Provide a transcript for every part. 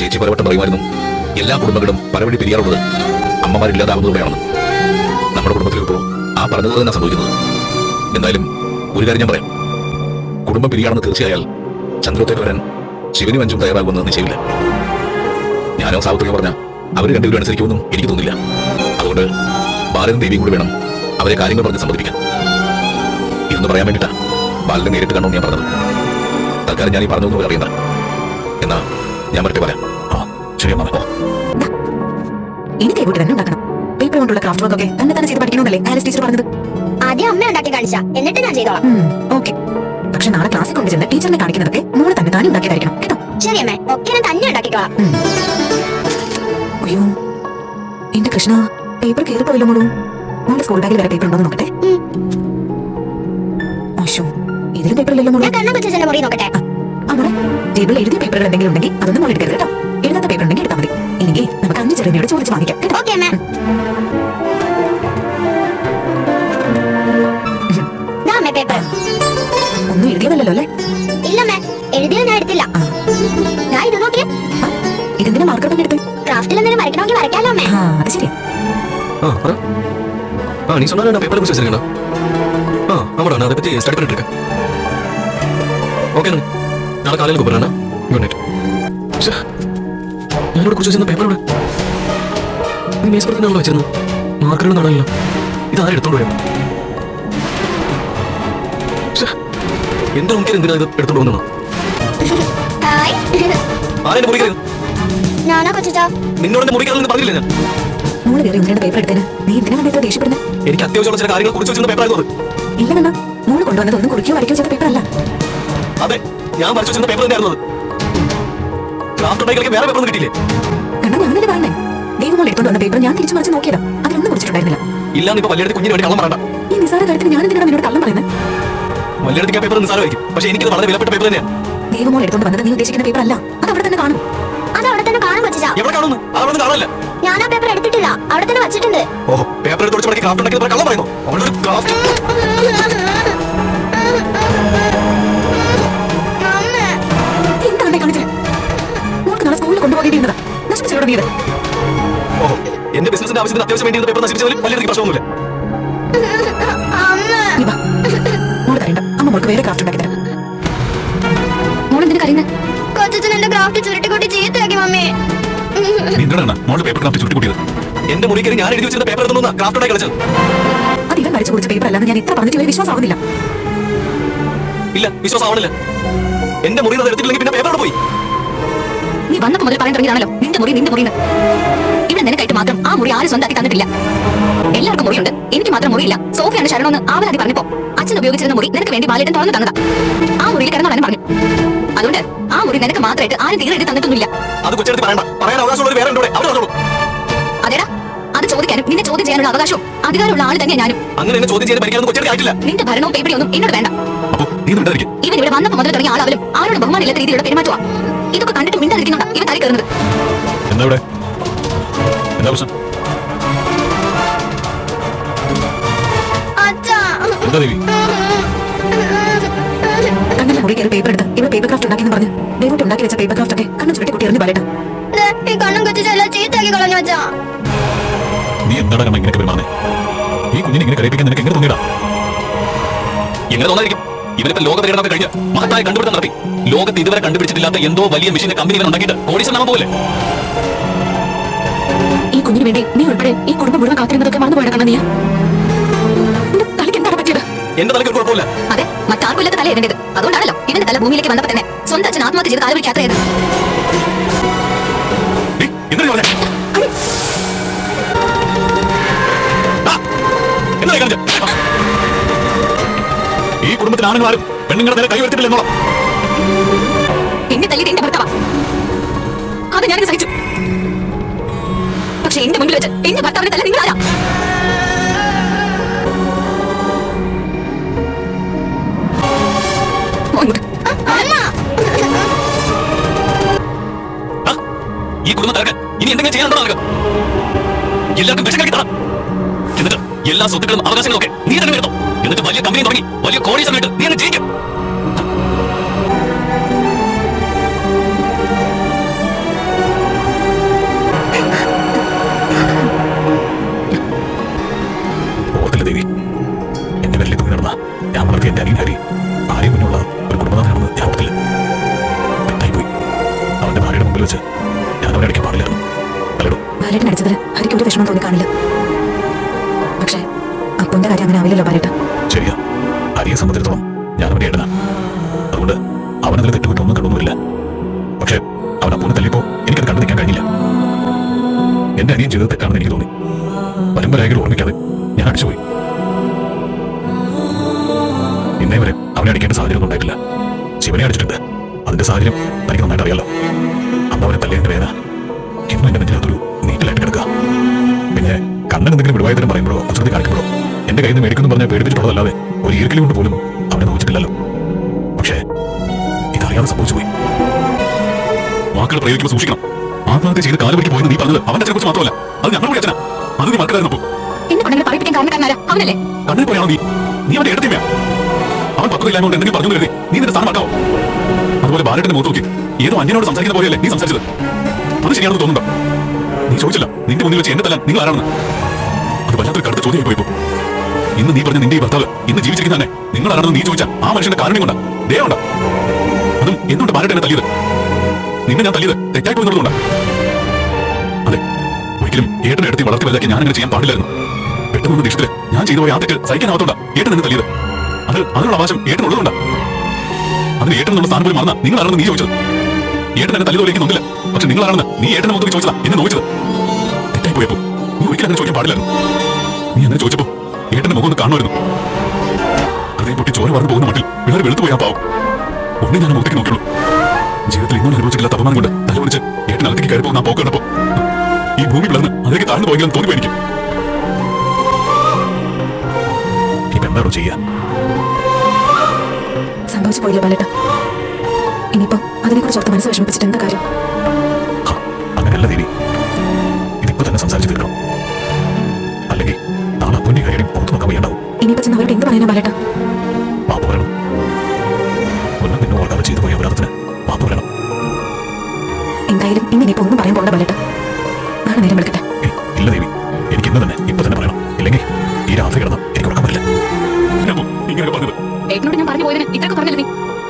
ചേച്ചി പലവട്ടം പറയുമായിരുന്നു. എല്ലാ കുടുംബങ്ങളും പലവഴി പിരിയാറുള്ളത് അമ്മമാരില്ലാതാകുന്നതോടെയാണെന്ന് നമ്മുടെ കുടുംബത്തിൽ ഇപ്പോൾ ആ പറഞ്ഞത് തന്നെ സംഭവിക്കുന്നത് എന്തായാലും ഒരു കാര്യം ഞാൻ പറയാം. കുടുംബം പിരിയാണെന്ന് തീർച്ചയായാൽ ചന്ദ്രത്തേക്ക് വരാൻ ശിവനും അഞ്ചും തയ്യാറാകുമെന്ന് നിശ്ചയമില്ല. ഞാനോ സാവത്തൊക്കെ പറഞ്ഞ അവർ രണ്ടുപേരും അനുസരിക്കുമെന്നും എനിക്ക് തോന്നില്ല അതുകൊണ്ട് ബാലനും ദേവിയും കൂടി വേണം അവരെ കാര്യങ്ങൾ പറഞ്ഞ് സമ്മതിപ്പിക്കാൻ ഇതൊന്ന് പറയാൻ വേണ്ടിയിട്ടാണ് ബാലനെ നേരിട്ട് കണ്ടോ ഞാൻ പറഞ്ഞത്. തൽക്കാലം ഞാൻ ഈ പറഞ്ഞൊന്നും അറിയണ്ട. എന്നാ ഞാൻ മറ്റേ പറയാം കൂട്ടി തന്നെ ഉണ്ടാക്കണം? പേപ്പർ കൊണ്ടുള്ള ക്രാഫ്റ്റ് വർക്ക് ഒക്കെ തന്നെ തന്നെ ചെയ്ത് പഠിക്കണമെന്നല്ലേ ആലിസ് ടീച്ചർ പറഞ്ഞത്. ആദ്യം അമ്മ ഉണ്ടാക്കി കാണിച്ച എന്നിട്ട് ഞാൻ ചെയ്തോളാം. ഓക്കെ പക്ഷെ നാളെ ക്ലാസ്സിൽ കൊണ്ട് ചെന്ന് ടീച്ചറിനെ കാണിക്കുന്നതൊക്കെ മോളെ തന്നെ താനും ഉണ്ടാക്കിയതായിരിക്കണം കേട്ടോ? ശരി അമ്മേ ഒക്കെ ഞാൻ തന്നെ ഉണ്ടാക്കിക്കോളാം. ഉം. അയ്യോ എന്റെ കൃഷ്ണ പേപ്പർ മോളൂ. മോളുടെ സ്കൂൾ ബാഗിൽ വരെ പേപ്പർ ഉണ്ടോ നോക്കട്ടെ. ഇതിലും പേപ്പർ ഇല്ലല്ലോ മോളൂ. ടേബിളിൽ എഴുതിയ പേപ്പറുകൾ എന്തെങ്കിലും ഉണ്ടെങ്കിൽ അതൊന്നും മോളെടുക്കരുത് കേട്ടോ. നമുക്ക് അഞ്ച് ചെറുതിയോട് ചോദിച്ച് വാങ്ങിക്കാം കേട്ടോ ഓക്കെ അമ്മേ ദാ അമ്മേ പേപ്പർ ഒന്നും എഴുതിയതല്ലോ അല്ലേ ഇല്ലമ്മേ എഴുതിയത് ഞാൻ എടുത്തില്ല ആ. ഞാൻ ഇത് നോക്കിയേ ആ, ഇതെന്തിനാ മാർക്കർ പെണ്ണ് എടുത്ത് ക്രാഫ്റ്റിൽ എന്തെങ്കിലും വരയ്ക്കണമെങ്കിൽ വരയ്ക്കാലോ അമ്മേ ആ അത് ശരിയാ ஆ வர ஆ நீ சொன்னா நான் பேப்பர் குறிச்சு வச்சிருக்கேன் ஆ ஆமாடா நான் அதை பத்தி ஸ்டடி பண்ணிட்டு இருக்கேன் ஓகே நாளை காலையில் கூப்பிடுறேன் குட் நைட் ഞാനിവിടെ കുറിച്ച് വെച്ചിരുന്ന പേപ്പർ ഇവിടെ നീ മേസ്പുറത്തിനാണല്ലോ വെച്ചിരുന്നു മാർക്കറുകൾ കാണാനില്ല ഇത് ആരും എടുത്തോണ്ട് വരും എന്റെ മുമ്പിൽ എന്തിനാ ഇത് എടുത്തോണ്ട് വന്നു മുറിക്കരുത്? നിന്നോട് പറഞ്ഞില്ല ഞാൻ? ഒന്ന് രണ്ട് പേപ്പർ എടുത്തേന്. നീ എന്തിനാ വന്നിട്ട് ദേഷ്യപ്പെടുന്നത് എനിക്ക് അത്യാവശ്യമുള്ള ചില കാര്യങ്ങൾ കുറിച്ച് വെച്ചിരുന്ന പേപ്പർ ആയിരുന്നു ഇല്ല കണ്ണ കൊണ്ടുവന്നത് ഒന്നും കുറിക്കോ വരയ്ക്കോ ചെയ്ത പേപ്പർ അല്ല. അതെ ഞാൻ വരച്ചു വെച്ചിരുന്ന പേപ്പർ തന്നെയായിരുന്നു ക്രാഫ്റ്റ് വേറെ പേപ്പർ ഒന്നും കിട്ടിയില്ലേ? മോൾ എടുത്തോണ്ട് വന്ന പേപ്പർ ഞാൻ തിരിച്ചു മറിച്ച് നോക്കിയതാ. അതിലൊന്നും കുറിച്ചിട്ടുണ്ടായിരുന്നില്ല. ഇല്ലാന്ന് ഇപ്പൊ വലിയ കുഞ്ഞിന് വേണ്ടി കള്ളം പറയണ്ട. ഈ നിസാര കാര്യത്തിന് ഞാൻ എന്തിനാണ് നിന്നോട് കള്ളം പറയുന്നത് വലിയ പേപ്പർ നിസ്സാരമായിരിക്കും പക്ഷെ എനിക്കത് വളരെ വിലപ്പെട്ട പേപ്പർ തന്നെയാണ് ദൈവം മോൾ എടുത്തോണ്ട് വന്നത് നീ ഉദ്ദേശിക്കുന്ന പേപ്പർ അല്ല. അത് അവിടെ തന്നെ കാണും. അത് അവിടെ തന്നെ കാണും എവിടെ കാണുന്നു അവിടെ കാണാനല്ല. ഞാൻ ആ പേപ്പർ എടുത്തിട്ടില്ല. അവിടെ തന്നെ വെച്ചിട്ടുണ്ട്. ഓ പേപ്പർ എടുത്ത് തുടച്ച് ക്രാഫ്റ്റ് ഉണ്ടാക്കിയത് കള്ളം പറയുന്നു. അവളുടെ ഒരു ക്രാഫ്റ്റ് എന്താണ് കാണിച്ചത് സ്കൂളിൽ കൊണ്ടുപോകേണ്ടിയിരുന്നതാ. നശിപ്പിച്ചോടെ നീ എന്റെ ബിസിനസിന്റെ ആവശ്യത്തിന് അത്യാവശ്യം വേണ്ടി പേപ്പർ നശിപ്പിച്ചതിൽ വലിയ പ്രശ്നമൊന്നുമില്ല. മോൾ തരണ്ട അമ്മ മോൾക്ക് വേറെ ക്രാഫ്റ്റ് ഉണ്ടാക്കി തരാം. മോൾ എന്തിനു കരയുന്നത് കൊച്ചച്ഛൻ എന്റെ ക്രാഫ്റ്റ് ചുരുട്ടിക്കൂട്ടി ചീത്തയാക്കി മമ്മി. എന്തിനാണ് മോളുടെ പേപ്പർ ക്രാഫ്റ്റ് ചുരുട്ടിക്കൂട്ടിയത്. എന്റെ മുറിക്കരി ഞാൻ എഴുതി വെച്ചിരുന്ന പേപ്പർ എടുത്തു ക്രാഫ്റ്റ് ഉണ്ടാക്കി കളിച്ചത്. അത് ഇവൻ വരച്ചു പേപ്പർ അല്ലെന്ന് ഞാൻ ഇത്ര പറഞ്ഞിട്ട് ഇവർ വിശ്വാസമാവുന്നില്ല ഇല്ല വിശ്വാസം ആവണില്ല. എന്റെ മുറിയിൽ അത് എടുത്തിട്ടില്ലെങ്കിൽ പിന്നെ പേപ്പർ പോയി. നീ വന്നപ്പോ മുതൽ പറയാൻ തുടങ്ങിയതാണല്ലോ. നിന്റെ മുറി നിന്റെ മുറിന്ന്. ഇവിടെ നിനക്കായിട്ട് മാത്രം ആ മുറി ആരും സ്വന്തമാക്കി തന്നിട്ടില്ല. എല്ലാവർക്കും മുറിയുണ്ട്. എനിക്ക് മാത്രം മുറിയില്ല. സോഫിയാണ് ശരണമെന്ന് ആവലാതി പറഞ്ഞപ്പോ. അച്ഛൻ ഉപയോഗിച്ചിരുന്ന മുറി നിനക്ക് വേണ്ടി ബാലേട്ടൻ തുറന്നു തന്നതാ. ആ മുറിയിൽ കിടന്നോളാൻ പറഞ്ഞു. അതുകൊണ്ട് ആ മുറി നിനക്ക് മാത്രമായിട്ട് ആരും തീരെ എഴുതി തന്നിട്ടൊന്നുമില്ല അതേടാ. അത് ചോദിക്കാനും നിന്നെ ചോദ്യം ചെയ്യാനുള്ള അവകാശവും അധികാരമുള്ള ആൾ തന്നെ ഞാനും. അങ്ങനെ ചോദ്യം ചെയ്യാൻ നിന്റെ ഭരണവും പേപ്പടിയൊന്നും എന്നോട് വേണ്ട. ഇവൻ ഇവിടെ വന്നപ്പോ മുതൽ തുടങ്ങിയ ആളാവലും ആരോട് ബഹുമാനമില്ലാത്ത രീതിയിലുള്ള പെരുമാറ്റമാ. ഇതൊക്കെ കണ്ടിട്ട് മിണ്ടാതിരിക്കുന്നുണ്ടാ. ഇവൻ തലി കയറുന്നത്. എന്താ ദേവി കണ്ണന്റെ മുറി കയറി പേപ്പർ എടുത്ത് ഇവിടെ പേപ്പർ ക്രാഫ്റ്റ് ഉണ്ടാക്കിയെന്ന് പറഞ്ഞു. ദൈവം ഉണ്ടാക്കി വെച്ച പേപ്പർ ക്രാഫ്റ്റ് ഒക്കെ കണ്ണു ചുരുട്ടി കുട്ടി എറിഞ്ഞു പറയട്ടെ ഈ കണ്ണും കൊച്ചു എല്ലാം ചീത്തയാക്കി കളഞ്ഞു അച്ഛാ നീ എന്താണ് കണ്ണ ഇങ്ങനെ പെരുമാറുന്നത് ഈ കുഞ്ഞിനെ ഇങ്ങനെ കരയിപ്പിക്കാൻ നിനക്ക് എങ്ങനെ തോന്നിയടാ? എങ്ങനെ തോന്നായിരിക്കും ഇവരിപ്പോ ലോക പര്യടനമൊക്കെ കഴിഞ്ഞ് മഹത്തായ കണ്ടുപിടുത്തം നടത്തി. ലോകത്ത് ഇതുവരെ കണ്ടുപിടിച്ചിട്ടില്ലാത്ത എന്തോ വലിയ മെഷീന്റെ കമ്പനി ഇവൻ ഉണ്ടാക്കിയിട്ട് കോടീശ്വരനാമ പോലെ കുഞ്ഞിന് വേണ്ടി നീ ഉൾപ്പെടെ ഈ കുടുംബം മുഴുവൻ കാത്തിരുന്നതൊക്കെ മറന്നുപോയത് കണ്ണ നീ തലയ്ക്ക് എന്താണ് പറ്റിയത്? എന്റെ തലയ്ക്ക് കുഴപ്പമില്ല അതെ മറ്റാർക്കും ഇല്ലാത്ത തല എഴുതേണ്ടത് അതുകൊണ്ടാണല്ലോ ഇവന്റെ തല ഭൂമിയിലേക്ക് വന്നപ്പോ തന്നെ സ്വന്തം അച്ഛൻ ആത്മഹത്യ ചെയ്ത് കാലവഴിക്ക് യാത്ര ചെയ്ത്. ഈ കുടുംബത്തിൽ ആണുങ്ങൾ ആരും പെണ്ണുങ്ങളുടെ നേരെ കൈ വരുത്തിട്ടില്ല എന്നോളാം. എന്നെ തല്ലിയത് എന്റെ ഭർത്താവാ. അത് ഞാനിത് സഹിച്ചു. പക്ഷെ എന്റെ മുന്നിൽ വെച്ച് എന്റെ ഭർത്താവിനെ തന്നെ നിങ്ങൾ ഈ കുടുംബം തകർക്കാൻ ഇനി എന്തെങ്കിലും ചെയ്യാനുണ്ടോ നിനക്ക്? എല്ലാവർക്കും തരാം. എന്നിട്ട് എല്ലാ സ്വത്തുക്കളും അവകാശങ്ങളും ഒക്കെ നീ തന്നെ എടുത്തോ. എന്നിട്ട് വലിയ കമ്പനി തുടങ്ങി വലിയ കോടീശ്വരനായിട്ട് നീ അങ്ങ് ജയിക്കും. ഒരു വിഷമം തോന്നി കാണില്ല. പക്ഷേ അപ്പുന്റെ കാര്യം അങ്ങനെ ആവില്ലല്ലോ ബാലേട്ട ശരിയാ. ഹരിയെ സംബന്ധിച്ചിടത്തോളം ഞാൻ അവന്റെ ഏട്ടനാ. അതുകൊണ്ട് അവനതിൽ തെറ്റുകുറ്റൊന്നും കണ്ടൊന്നുമില്ല. പക്ഷേ അവൻ അപ്പൂനെ തല്ലിയപ്പോ എനിക്കത് കണ്ടു നിൽക്കാൻ കഴിഞ്ഞില്ല. എന്റെ അനിയൻ ചെയ്തത് തെറ്റാണെന്ന് എനിക്ക് തോന്നി. പരമ്പരായകൾ ഓർമ്മിക്കാതെ ഞാൻ അടിച്ചുപോയി. ഇന്നേ വരെ അവനെ അടിക്കേണ്ട സാഹചര്യം ഉണ്ടായിട്ടില്ല. ശിവനെ അടിച്ചിട്ടുണ്ട്. അതിന്റെ സാഹചര്യം തനിക്ക് നന്നായിട്ട് അറിയാലോ. അന്ന് അവനെ തല്ലേണ്ട വേദന. ഇന്നും എന്റെ നെഞ്ചിനകത്തൊരു നീറ്റിലായിട്ട് കിടക്കുക. പിന്നെ കണ്ണൻ എന്തെങ്കിലും വിടുവായതരം പറയുമ്പോഴോ കുസൃതി കാണിക്കുമ്പോഴോ എന്റെ കയ്യിൽ നിന്ന് മേടിക്കുന്നു പറഞ്ഞാൽ പേടിപ്പിച്ചിട്ടുള്ളതല്ലാതെ ഒരു ഈർക്കലി കൊണ്ട് പോലും അവനെ നോക്കിയിട്ടില്ലല്ലോ. പക്ഷേ ഇതറിയാതെ സംഭവിച്ചു പോയി. വാക്കുകൾ പ്രയോഗിക്കുമ്പോൾ സൂക്ഷിക്കണം. ആത്മഹത്യ ചെയ്ത് കാലുപിടിക്ക് പോയെന്ന് നീ പറഞ്ഞത് അവന്റെ അച്ഛനെ. കുറിച്ച് മാത്രമല്ല അത് ഞങ്ങളുടെ അച്ഛനാ അത് നീ അവനല്ലേ? കണ്ണിൽ പോയാണോ നീ? നീ അവന്റെ എടുത്തില്ല അവൻ പക്വതയില്ലായ്മ കൊണ്ട് എന്തെങ്കിലും പറഞ്ഞു കരുതി നീ നിന്റെ സ്ഥാനം മറക്കാവോ? അതുപോലെ ബാലറ്റിന്റെ മുഖത്ത് നോക്കി. ഏതോ അന്യനോട് സംസാരിക്കുന്ന പോലെയല്ലേ നീ സംസാരിച്ചത്? അത് ശരിയാണെന്ന് തോന്നുന്നുണ്ടോ? നീ ചോദിച്ചില്ല. നിന്റെ മുന്നിൽ വെച്ച് എന്നെ തല്ലാൻ നിങ്ങൾ ആരാണെന്ന്. അത് വല്ലാത്തൊരു കടുത്ത ചോദ്യമായി പോയപ്പോ ഇന്ന് നീ പറഞ്ഞ നിന്റെ ഈ ഭർത്താവ് ഇന്ന് ജീവിച്ചിരിക്കുന്ന തന്നെ. നിങ്ങൾ ആരാണെന്ന് നീ ചോദിച്ച ആ മനുഷ്യന്റെ കാരണം കൊണ്ടാ. ദയവുണ്ടാ അതും എന്തുകൊണ്ട് ബാലറ്റ് എന്നെ തല്ലിയത്? നിന്നെ ഞാൻ തല്ലിയത് തെറ്റായി പോയെന്നുള്ളതുകൊണ്ടാ അതെ ഒരിക്കലും ഏട്ടനെ എടുത്ത് വളർത്തി വലുതാക്കി ഞാൻ അങ്ങനെ ചെയ്യാൻ പാടില്ലായിരുന്നു. പെട്ടെന്ന് ദൃഷ്ടത്തിൽ ഞാൻ ചെയ്തു പോയ ആ തെറ്റ് സഹിക്കാനാവത്തോണ്ടാ ഏട്ടൻ എന്നെ തല്ലിയത്. അത് അതിനുള്ള അവകാശം ഏട്ടനുള്ളതുകൊണ്ടാ. അതിന് ഏട്ടൻ എന്നുള്ള സ്ഥാനം പോലും മറന്ന നിങ്ങളാണെന്ന് നീ ചോദിച്ചത്? ഏട്ടൻ എന്നെ തല്ലിതോലേക്ക് നൊന്നില്ല. പക്ഷെ നിങ്ങളാണെന്ന് നീ ഏട്ടനെ മൊത്തം ചോദിച്ചതാ എന്നെ നോവിച്ചത്. തെറ്റായി പോയപ്പോ നീ ഒരിക്കലും അങ്ങനെ ചോദിക്കാൻ പാടില്ലായിരുന്നു. നീ അങ്ങനെ ചോദിച്ചപ്പോ ഏട്ടന്റെ മുഖം ഒന്ന് കാണുമായിരുന്നു. ഹൃദയം പൊട്ടി ചോര പറഞ്ഞു പോകുന്ന മട്ടിൽ വേറെ വെളുത്തു പോയാ പാവം. ഒന്നേ ഞാൻ മുഖത്തേക്ക് നോക്കിയുള്ളൂ. ജീവിതത്തിൽ ഇങ്ങനെ അനുഭവിച്ചിട്ടില്ലാത്ത തപമാനം കൊണ്ട് തലവടിച്ച് ഏട്ടൻ അകത്തേക്ക് കയറി പോകുന്ന പോക്ക് കണ്ടപ്പോ ഈ ഭൂമി പിളർന്ന് അതിലേക്ക് താഴ്ന്നു പോയെങ്കിലും തോന്നി എനിക്ക് സംഭവിച്ചു പോയില്ല ബാലേട്ട ഇനിയിപ്പോ അതിനെക്കുറിച്ച് ഓർത്ത് മനസ്സ് വിഷമിപ്പിച്ചിട്ട് എന്താ കാര്യം? അങ്ങനെയല്ല ദേവി ഇതിപ്പോ തന്നെ സംസാരിച്ചു തീർക്കണം. അല്ലെങ്കിൽ നാളെ അപ്പന്റെ കാര്യം പുറത്തു നോക്കാൻ വയ്യാണ്ടാവും. ഇനിയിപ്പോ ചെന്ന് അവരോട് എന്ത് പറയാനാ ബാലേട്ട? മാപ്പ് പറയണം. ഒന്നും നിന്നെ ഓർക്കാതെ ചെയ്തു പോയ അപരാധത്തിന് മാപ്പ് പറയണം. എന്തായാലും ഇന്ന് ഇനിയിപ്പോ ഒന്നും പറയാൻ പോകണ്ട ബാലേട്ട. നാളെ നേരം വിളിക്കട്ടെ. ഇല്ല ദേവി. എനിക്ക് ഇന്ന് തന്നെ ഇപ്പൊ തന്നെ പറയണം. ഇല്ലെങ്കിൽ ഈ രാത്രി കിടന്ന് എനിക്ക് ഉറക്കം വരില്ല. എന്തിനാ ഇങ്ങനെ പറഞ്ഞത് ഏട്ടനോട് ഞാൻ പറഞ്ഞു പോയതിന് ഇത്രയൊക്കെ പറഞ്ഞല്ലേ നീ.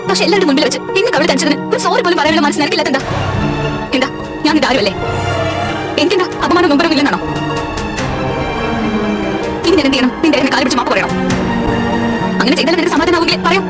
പക്ഷെ എല്ലാവരുടെ മുമ്പിൽ വെച്ച് കവിളി തനിച്ചതിന് ഒരു സോറി പോലും പറയാനുള്ള മനസ്സ് നിനക്കില്ലാത്ത എന്താ? എന്താ? ഞാൻ ഇത് ആരുമല്ലേ? എനിക്കെന്താ? അപമാനം നൊമ്പരം ഇല്ലെന്നാണോ ഇനി ഞാൻ എന്ത് ചെയ്യണം? നിന്റെ എന്നെ മാപ്പ് പറയണം. അങ്ങനെ ചെയ്താൽ നിനക്ക് സമാധാനാവുകയെ പറയാം.